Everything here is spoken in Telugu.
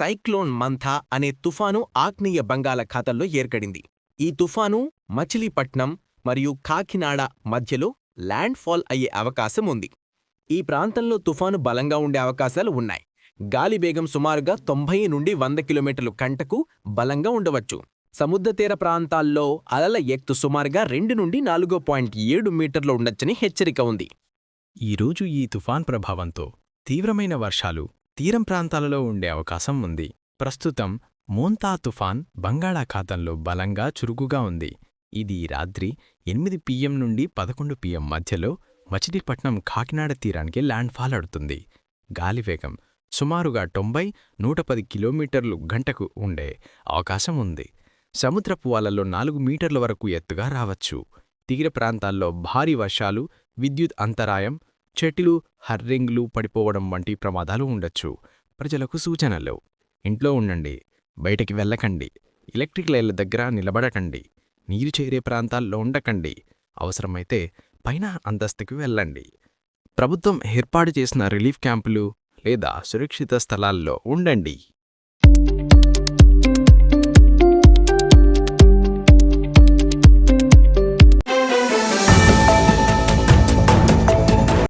సైక్లోన్ మంథా అనే తుఫాను ఆగ్నేయ బంగాళాఖాతంలో ఏర్పడింది. ఈ తుఫాను మచిలీపట్నం మరియు కాకినాడ మధ్యలో ల్యాండ్ ఫాల్ అయ్యే అవకాశం ఉంది. ఈ ప్రాంతంలో తుఫాను బలంగా ఉండే అవకాశాలు ఉన్నాయి. గాలి వేగం సుమారుగా తొంభై నుండి వంద కిలోమీటర్లు కంటకు బలంగా ఉండవచ్చు. సముద్ర తీర ప్రాంతాల్లో అలల ఎత్తు సుమారుగా రెండు నుండి నాలుగో పాయింట్ ఏడు మీటర్లు ఉండొచ్చని హెచ్చరిక ఉంది. ఈరోజు ఈ తుఫాన్ ప్రభావంతో తీవ్రమైన వర్షాలు తీరం ప్రాంతాలలో ఉండే అవకాశం ఉంది. ప్రస్తుతం మోంతా తుఫాన్ బంగాళాఖాతంలో బలంగా చురుకుగా ఉంది. ఇది రాత్రి ఎనిమిది పిఎం నుండి పదకొండు పిఎం మధ్యలో మచిలీపట్నం కాకినాడ తీరానికి ల్యాండ్ఫాల్ అడుతుంది. గాలివేగం సుమారుగా తొంభై నూట పది కిలోమీటర్లు గంటకు ఉండే అవకాశం ఉంది. సముద్రపు వాలల్లో నాలుగు మీటర్ల వరకు ఎత్తుగా రావచ్చు. తీర ప్రాంతాల్లో భారీ వర్షాలు విద్యుత్ అంతరాయం చెట్లు హర్రింగ్లు పడిపోవడం వంటి ప్రమాదాలు ఉండొచ్చు. ప్రజలకు సూచనలు. ఇంట్లో ఉండండి. బయటికి వెళ్ళకండి. ఎలక్ట్రిక్ లైన్ల దగ్గర నిలబడకండి. నీరు చేరే ప్రాంతాల్లో ఉండకండి. అవసరమైతే పైన అంతస్తుకి వెళ్ళండి. ప్రభుత్వం ఏర్పాటు చేసిన రిలీఫ్ క్యాంపులు లేదా సురక్షిత స్థలాల్లో ఉండండి.